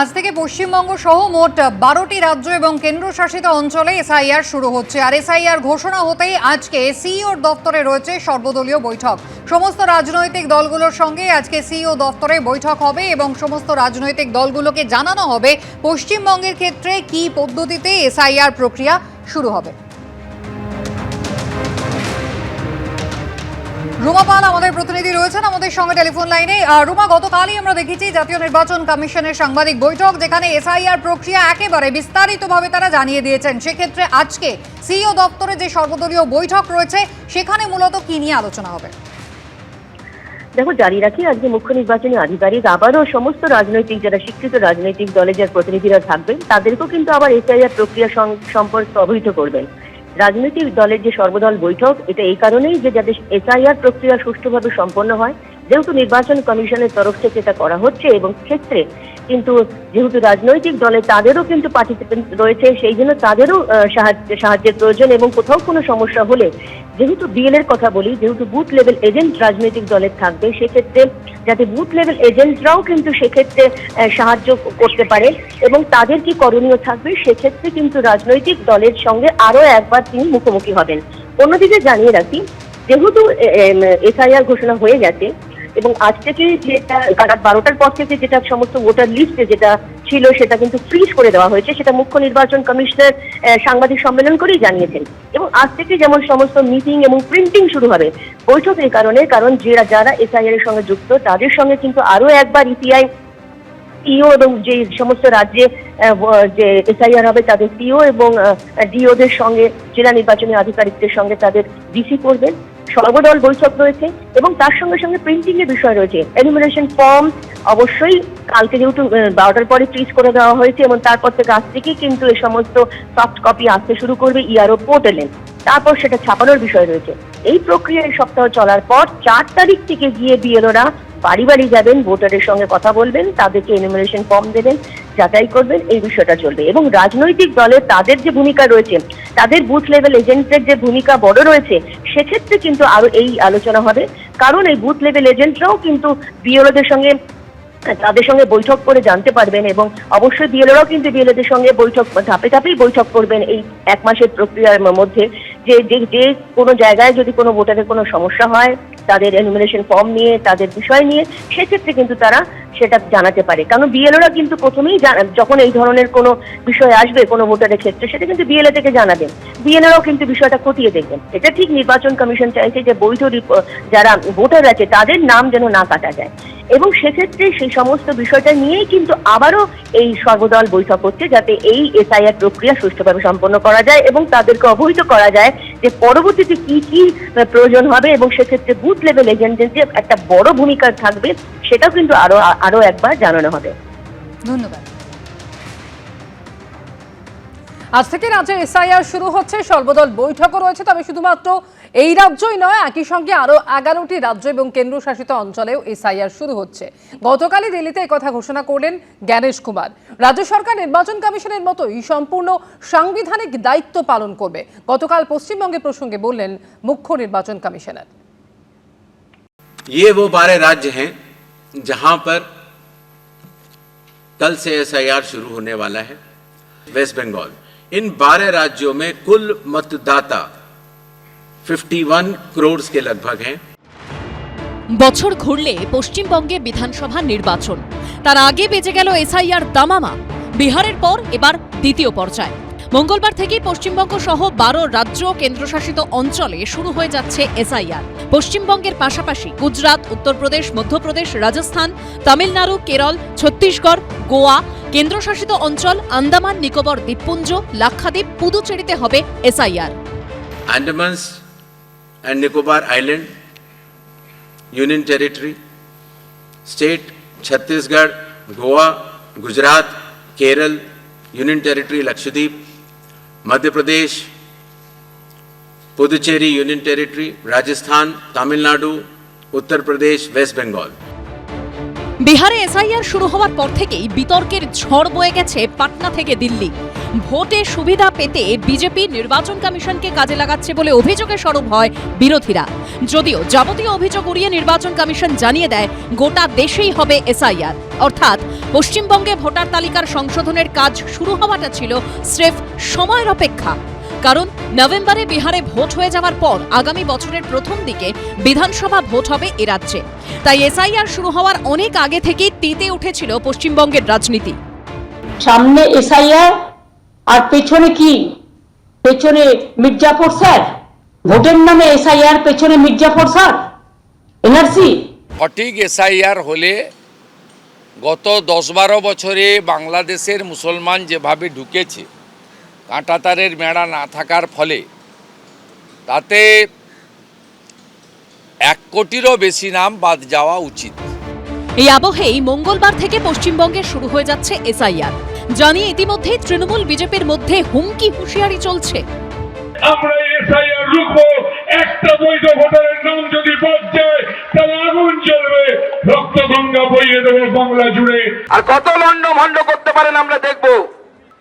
আজ থেকে পশ্চিমবঙ্গ সহ মোট বারোটি রাজ্য এবং কেন্দ্রশাসিত অঞ্চলে এসআইআর শুরু হচ্ছে। আর এসআইআর ঘোষণা হতেই আজকে সিইওর দপ্তরে রয়েছে সর্বদলীয় বৈঠক। সমস্ত রাজনৈতিক দলগুলোর সঙ্গে আজকে সিইও দপ্তরে বৈঠক হবে এবং সমস্ত রাজনৈতিক দলগুলোকে জানানো হবে পশ্চিমবঙ্গের ক্ষেত্রে কি পদ্ধতিতে এসআইআর প্রক্রিয়া শুরু হবে। রুমা পাল আমাদের প্রতিনিধি রয়েছেন আমাদের সঙ্গে টেলিফোন লাইনে। রুমা, গতকালই আমরা দেখেছি জাতীয় নির্বাচন কমিশনের সাংবাদিক বৈঠক, যেখানে এসআইআর প্রক্রিয়া একেবারে বিস্তারিতভাবে তারা জানিয়ে দিয়েছেন। সেক্ষেত্রে আজকে সিইও দপ্তরে যে সর্বদলীয় বৈঠক রয়েছে, সেখানে মূলত কি নিয়ে আলোচনা হবে? দেখো জারি রাখি, আজকে মুখ্য নির্বাচনী আধিকারিক আবারও সমস্ত রাজনৈতিক, যারা স্বীকৃত রাজনৈতিক দলের যার প্রতিনিধিরা থাকবেন, তাদেরকেও কিন্তু আবার এসআইআর প্রক্রিয়া সম্পর্কে অবহিত করবেন। রাজনৈতিক দলের যে সর্বদল বৈঠক, এটা এই কারণেই যে যাতে এসআইআর প্রক্রিয়া সুষ্ঠুভাবে সম্পন্ন হয়, যেহেতু নির্বাচন কমিশনের তরফ থেকে এটা করা হচ্ছে এবং ক্ষেত্রে কিন্তু যেহেতু রাজনৈতিক দলে তাদেরও কিন্তু পার্টিসিপেন্ট রয়েছে, সেই জন্য তাদেরও সাহায্যের প্রয়োজন এবং কোথাও কোনো সমস্যা হলে যেহেতু বিএল এর কথা বলি, যেহেতু বুথ লেভেল এজেন্ট রাজনৈতিক দলের থাকবে, সেক্ষেত্রে যাতে বুথ লেভেল এজেন্টরাও কিন্তু সেক্ষেত্রে সাহায্য করতে পারে এবং তাদের কি করণীয় থাকবে, সেক্ষেত্রে কিন্তু রাজনৈতিক দলের সঙ্গে আরও একবার তিনি মুখোমুখি হবেন। অন্যদিকে জানিয়ে রাখি, যেহেতু এসআইআর ঘোষণা হয়ে গেছে এবং আজ থেকে যেটা, রাত বারোটার পর থেকে যেটা সমস্ত ভোটার লিস্টে যেটা ছিল, সেটা কিন্তু ফ্রিজ করে দেওয়া হয়েছে। সেটা মুখ্য নির্বাচন কমিশনার সাংবাদিক সম্মেলন করেই জানিয়েছেন। এবং আজ থেকে যেমন সমস্ত মিটিং এবং প্রিন্টিং শুরু হবে, বৈঠক এই কারণে, কারণ যারা যারা এসআইআর এর সঙ্গে যুক্ত, তাদের সঙ্গে কিন্তু আরও একবার ইপিআই ইও এবং যে সমস্ত রাজ্যে যে এসআইআর হবে, তাদের পিও এবং ডিওদের সঙ্গে, জেলা নির্বাচনী আধিকারিকদের সঙ্গে তাদের ডিসি করবেন। সর্বদল বৈঠক রয়েছে এবং তার সঙ্গে সঙ্গে প্রিন্টিং এর বিষয় রয়েছে। এনিমিনেশন ফর্ম অবশ্যই কালকে যেহেতু বারোটার পরে ফ্রিজ করে দেওয়া হয়েছে এবং তারপর থেকে আজ থেকে কিন্তু এই সমস্ত সফট কপি আসতে শুরু করবে ইআরও পোর্টালে তারপর সেটা ছাপানোর বিষয় রয়েছে। এই প্রক্রিয়া এই সপ্তাহ চলার পর চার তারিখ থেকে গিয়ে বিএলওরা বাড়ি বাড়ি যাবেন ভোটারের সঙ্গে কথা বলবেন, তাদেরকে এনিমিনেশন ফর্ম দেবেন, যাচাই করবেন, এই বিষয়টা চলবে। এবং রাজনৈতিক দলের তাদের যে ভূমিকা রয়েছে, তাদের বুথ লেভেল এজেন্টের যে ভূমিকা বড় রয়েছে সেক্ষেত্রে কিন্তু আরও এই আলোচনা হবে। কারণ এই বুথ লেভেল এজেন্টরাও কিন্তু বিএলওদের সঙ্গে, তাদের সঙ্গে বৈঠক করে জানতে পারবেন এবং অবশ্যই বিএলওরাও কিন্তু বিএলওদের সঙ্গে বৈঠক, ধাপে ধাপেই বৈঠক করবেন এই এক মাসের প্রক্রিয়ার মধ্যে। যে যে কোনো জায়গায় যদি কোনো ভোটারের কোনো সমস্যা হয়, তাদের এনুমিনেশন ফর্ম নিয়ে, তাদের বিষয় নিয়ে, সেক্ষেত্রে কিন্তু তারা সেটা জানাতে পারে। কারণ বিএলওরা কিন্তু প্রথমেই যখন এই ধরনের কোনো বিষয় আসবে কোনো ভোটারের ক্ষেত্রে, সেটা কিন্তু বিএলএ থেকে জানাবেন। বিএলএরাও কিন্তু বিষয়টা খতিয়ে দেখবেন। এটা ঠিক নির্বাচন কমিশন চাইছে যে বৈধ যারা ভোটার আছে, তাদের নাম যেন না কাটা যায়। এবং সেক্ষেত্রে সেই সমস্ত বিষয়টা নিয়েই কিন্তু আবারও এই সর্বদল বৈঠক হচ্ছে যাতে এই এসআইআর প্রক্রিয়া সুষ্ঠুভাবে সম্পন্ন করা যায় এবং তাদেরকে অবহিত করা যায় যে পরবর্তীতে কি কি প্রয়োজন হবে এবং সেক্ষেত্রে বুথ লেভেল এজেন্টের যে একটা বড় ভূমিকা থাকবে সেটাও কিন্তু আরও আরও একবার জানানো হবে। ধন্যবাদ। আজ থেকে রাজ্যে এসআইআর শুরু হচ্ছে, সর্বদল বৈঠকও রয়েছে, তবে শুধুমাত্র এই রাজ্যই নয় একই সঙ্গে আরও এগারোটি রাজ্য এবং কেন্দ্রশাসিত অঞ্চলেও এসআইআর শুরু হচ্ছে গতকালই দিল্লিতে কথা ঘোষণা করলেন জ্ঞানেশ কুমার রাজ্য সরকার নির্বাচন কমিশনের মতোই সম্পূর্ণ সাংবিধানিক দায়িত্ব পালন করবে গতকাল পশ্চিমবঙ্গের প্রসঙ্গে বললেন মুখ্য নির্বাচন কমিশনার ये वो बारह राज्य हैं जहां पर कल से एसआईआर शुरू होने वाला है वेस्ट बंगाल इन बारह राज्यों में कुल मतदाता 51 करोड़ के लगभग हैं বছর ঘুরলে পশ্চিমবঙ্গে বিধানসভা নির্বাচন তার আগে বেজে গেল এসআইআর দামামা বিহারের পর এবার দ্বিতীয় পর্যায় মঙ্গলবার থেকে পশ্চিমবঙ্গ সহ বারো রাজ্য ও কেন্দ্রশাসিত অঞ্চলে শুরু হয়ে যাচ্ছে এসআইআর পশ্চিমবঙ্গের পাশাপাশি গুজরাট উত্তরপ্রদেশ মধ্যপ্রদেশ রাজস্থান তামিলনাড়ু কেরল ছত্তিশগড় গোয়া কেন্দ্রশাসিত অঞ্চল আন্দামান নিকোবর দ্বীপপুঞ্জ লাক্ষাদ্বীপ পুদুচেরিতে হবে SIR Andamans And Nicobar Island, Union Territory, State, Chhattisgarh, Goa, Gujarat, Kerala, Union Territory, Lakshadweep, Madhya Pradesh, Puducherry, Union Territory, Rajasthan, Tamil Nadu, Uttar Pradesh, West Bengal. বিহারে এসআইআর শুরু হওয়ার পর থেকেই বিতর্কের ঝড় বয়ে গেছে পাটনা থেকে দিল্লি ভোটে সুবিধা পেতে বিজেপি নির্বাচন কমিশনকে কাজে লাগাচ্ছে বলে অভিযোগে স্বরূপ হয় বিরোধীরা। যদিও যাবতীয় অভিযোগ উড়িয়ে নির্বাচন কমিশন জানিয়ে দেয়, গোটা দেশেই হবে এসআইআর। অর্থাৎ, পশ্চিমবঙ্গে ভোটার তালিকার সংশোধনের কাজ শুরু হওয়াটা ছিল স্রেফ সময়ের অপেক্ষা। কারণ, নভেম্বরে বিহারে ভোট হয়ে যাওয়ার পর আগামী বছরের প্রথম দিকে বিধানসভা ভোট হবে এ রাজ্যে। তাই এসআইআর শুরু হওয়ার অনেক আগে থেকেই তিতে উঠেছিল পশ্চিমবঙ্গের রাজনীতি। সামনে এসআইআর আর পেছনে কি? পেছনে মির্জাফর স্যার? ভোটের নামে এসআইআর পেছনে মির্জাফর স্যার? এনআরসি সঠিক এসআইআর হলে গত দশ বারো বছরে বাংলাদেশের মুসলমান যেভাবে ঢুকেছে কাঁটাতারের মেড়া না থাকার ফলে তাতে এক কোটিরও বেশি নাম বাদ যাওয়া উচিত। এই আবহেই মঙ্গলবার থেকে পশ্চিমবঙ্গে শুরু হয়ে যাচ্ছে এসআইআর জানিয়ে ইতিমধ্যেই তৃণমূল বিজেপির মধ্যে হুমকি হুঁশিয়ারি চলছে। আমরা এসআইআর রুখবো একটা বৈধ ভোটারের নাম যদি বাদ যায় তাহলে আগুন জ্বলবে রক্ত গঙ্গা বইয়ে দেবো বাংলা জুড়ে। আর কত লন্ড ভন্ড করতে পারেন আমরা দেখব।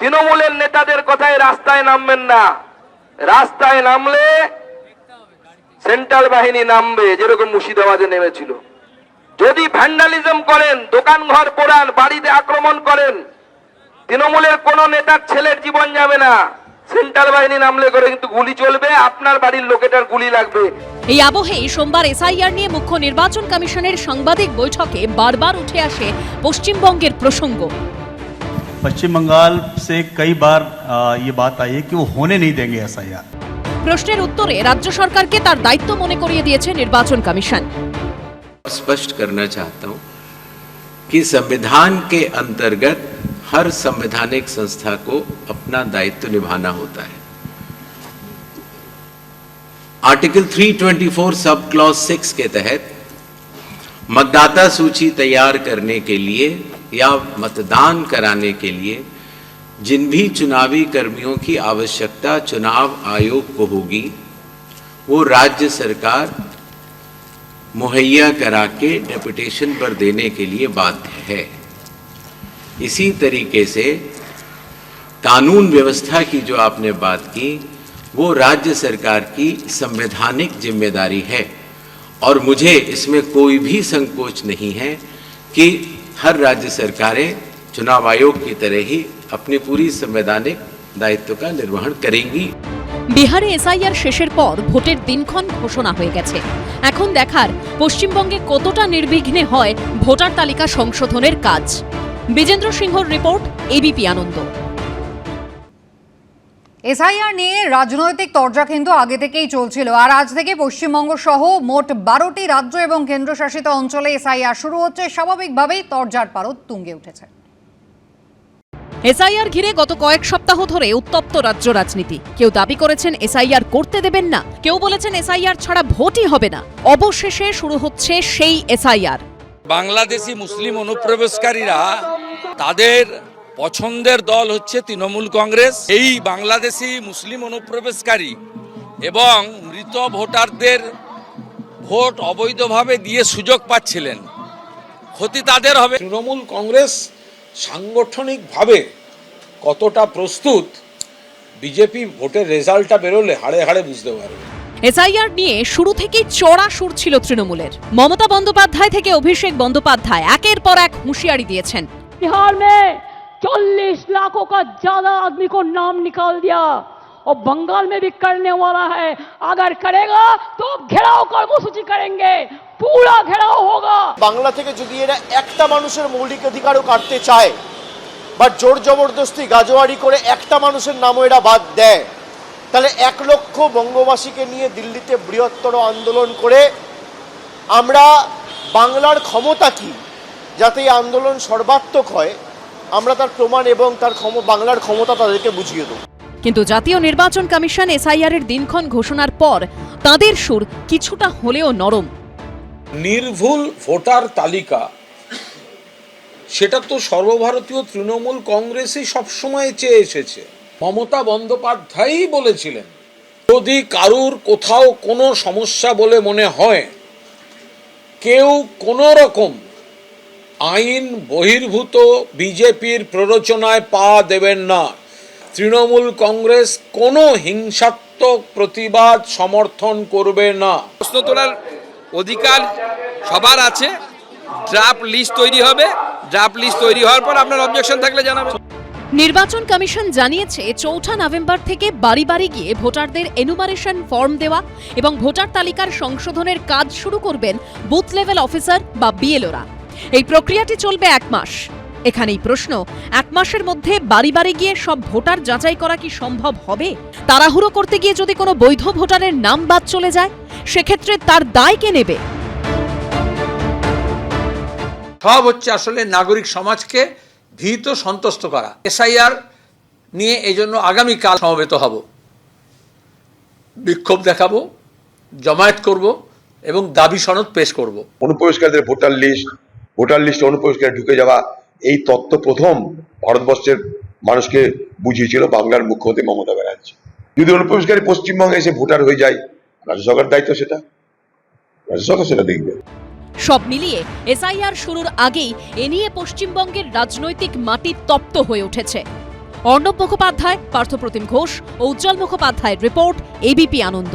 তৃণমূলের নেতাদের কথায় রাস্তায় নামবেন না। রাস্তায় নামলে সেন্ট্রাল বাহিনী নামবে যেরকম মুর্শিদাবাদে নেমেছিল। যদি ভ্যান্ডালিজম করেন দোকান ঘর পোড়ান বাড়িতে আক্রমণ করেন তৃণমূলের কোন নেতার ছেলের জীবন যাবে না সেন্ট্রাল বাহিনী নামলে করে কিন্তু গুলি চলবে আপনার বাড়ির লোকেটার গুলি লাগবে এই আবহেই সোমবার এসআইআর নিয়ে মুখ্য নির্বাচন কমিশনের সাংবাদিক বৈঠকে বারবার উঠে আসে পশ্চিমবঙ্গের প্রসঙ্গ पश्चिम बंगाल से कई बार आ, ये बात आई है कि वो होने नहीं देंगे ऐसा यार প্রশ্নের উত্তরে রাজ্য সরকারকে তার দায়িত্ব মনে করিয়ে দিয়েছে নির্বাচন কমিশন स्पष्ट करना चाहता हूं कि संविधान के अंतर्गत हर संवैधानिक संस्था को अपना दायित्व निभाना होता है। आर्टिकल 324 सब क्लॉज 6 के तहत मतदाता सूची तैयार करने के लिए या मतदान कराने के लिए जिन भी चुनावी कर्मियों की आवश्यकता चुनाव आयोग को होगी, वो राज्य सरकार मुहैया करा के डेपुटेशन पर देने के लिए बाध्य है। इसी तरीके से कानून व्यवस्था की जो आपने बात की वो राज्य सरकार की संवैधानिक जिम्मेदारी है और मुझे इसमें कोई भी संकोच नहीं है कि हर राज्य सरकारें चुनाव आयोग की तरह ही अपनी पूरी संवैधानिक दायित्व का निर्वहन करेंगी বিহারে এসআইআর শেষের পর ভোটের দিনক্ষণ ঘোষণা হয়ে গেছে এখন দেখার পশ্চিমবঙ্গে কতটা নির্বিঘ্নে হয় ভোটার তালিকা সংশোধনের কাজ বিজেন্দ্র সিংহর রিপোর্ট এবিপি আনন্দ। এসআইআর নিয়ে রাজনৈতিক তরজা কিন্তু আগে থেকেই চলছিল। আর আজ থেকে পশ্চিমবঙ্গ সহ মোট বারোটি রাজ্য এবং কেন্দ্রশাসিত অঞ্চলে এসআইআর শুরু হচ্ছে। স্বাভাবিকভাবেই তরজার পারদ তুঙ্গে উঠেছে। এসআইআর ঘিরে গত কয়েক সপ্তাহ ধরে উত্তপ্ত রাজ্য রাজনীতি। কেউ দাবি করেছেন এসআইআর করতে দেবেন না। কেউ বলেছেন এসআইআর ছাড়া ভোটই হবে না। অবশেষে শুরু হচ্ছে সেই এসআইআর। বাংলাদেশি মুসলিম অনুপ্রবেশকারীরা তাদের পছন্দের দল হচ্ছে তৃণমূল কংগ্রেস। এই বাংলাদেশি মুসলিম অনুপ্রবেশকারী এবং মৃত ভোটারদের ভোট অবৈধভাবে দিয়ে সুযোগ পাচ্ছিলেন। ক্ষতি তাদের হবে। তৃণমূল কংগ্রেস সাংগঠনিকভাবে কতটা প্রস্তুত, বিজেপি ভোটের রেজাল্টটা বেরোলে হাড়ে হাড়ে বুঝতে পারবে। এসআইআর নিয়ে শুরু থেকেই চড়া সুর ছিল তৃণমূলের মমতা বন্দ্যোপাধ্যায় থেকে অভিষেক বন্দ্যোপাধ্যায় একের পর এক হুঁশিয়ারি দিয়েছেন बिहार में चालीस लाखों का ज्यादा आदमी को नाम निकाल दिया और बंगाल में भी करने वाला है अगर करेगा तो घेराव कर्मसूची करेंगे पूरा घेराव होगा বাংলা থেকে যদি এরা একটা মানুষের মৌলিক অধিকারও কাটতে চায় বা জোর জবরদস্তি গাজোয়ারি করে একটা মানুষের নামও এরা বাদ দেয় তাহলে এক লক্ষ বঙ্গবাসীকে নিয়ে দিল্লিতে বৃহত্তর আন্দোলন করে আমরা বাংলার ক্ষমতা কি? যাতে এই আন্দোলন সর্বাত্মক হয় আমরা তার প্রমাণ এবং তার ক্ষম বাংলার ক্ষমতা তাদেরকে বুঝিয়ে দেবো। কিন্তু জাতীয় নির্বাচন কমিশন এসআইআর এর দিনক্ষণ ঘোষণার পর তাদের সুর কিছুটা হলেও নরম। নির্ভুল ভোটার তালিকা সেটা তো সর্বভারতীয় তৃণমূল কংগ্রেসই সবসময় চেয়ে এসেছে। মমতা বন্দ্যোপাধ্যায়ই বলেছিলেন, যদি কারুর কোথাও কোনো সমস্যা বলে মনে হয়, কেউ কোনো রকম আইন বহির্ভূত বিজেপির প্ররোচনায় পা দেবেন না। তৃণমূল কংগ্রেস কোনো হিংসাত্মক প্রতিবাদ সমর্থন করবে না। প্রশ্ন তোলার অধিকার সবার আছে। ড্রাফট লিস্ট তৈরি হবে। ড্রাফট লিস্ট তৈরি হওয়ার পর আপনার অবজেকশন থাকলে জানাবেন। নির্বাচন কমিশন জানিয়েছে, চৌঠা নভেম্বর থেকে বাড়ি বাড়ি গিয়ে ভোটারদের এনুমারেশন ফর্ম দেওয়া এবং ভোটার তালিকার সংশোধনের কাজ শুরু করবেন বুথ লেভেল অফিসার বা বিএলওরা। এই প্রক্রিয়াটি চলবে এক মাস। এখানেই প্রশ্ন, এক মাসের মধ্যে বাড়ি বাড়ি গিয়ে সব ভোটার যাচাই করা কি সম্ভব হবে? তাড়াহুড়ো করতে গিয়ে যদি কোনো বৈধ ভোটারের নাম বাদ চলে যায়, সেক্ষেত্রে তার দায় কে নেবে? সব হচ্ছে আসলে নাগরিক সমাজকে ভীত সন্তুষ্ট করা। এসআইআর নিয়ে এই জন্য আগামীকাল সমবেত হব। বিক্ষোভ দেখাবো, জমায়েত করব এবং দাবি সনদ পেশ করব। অনুপ্রবেশকারীদের ভোটার লিস্ট, ভোটার লিস্টে অনুপ্রবেশকারী ঢুকে যাওয়া, এই তত্ত্ব প্রথম ভারতবর্ষের মানুষকে বুঝিয়েছিল বাংলার মুখ্যমন্ত্রী মমতা ব্যানার্জি। যদি অনুপ্রবেশকারী পশ্চিমবঙ্গে এসে ভোটার হয়ে যায়, রাজ্য সরকার দায়িত্ব সেটা। রাজ্য সরকার সেটা দেখবে। সব মিলিয়ে এসআইআর শুরুর আগেই এ নিয়ে পশ্চিমবঙ্গের রাজনৈতিক মাটি তপ্ত হয়ে উঠেছে। অর্ণব মুখোপাধ্যায়, পার্থপ্রতিম ঘোষ ও উজ্জ্বল মুখোপাধ্যায়ের রিপোর্ট এবিপি আনন্দ।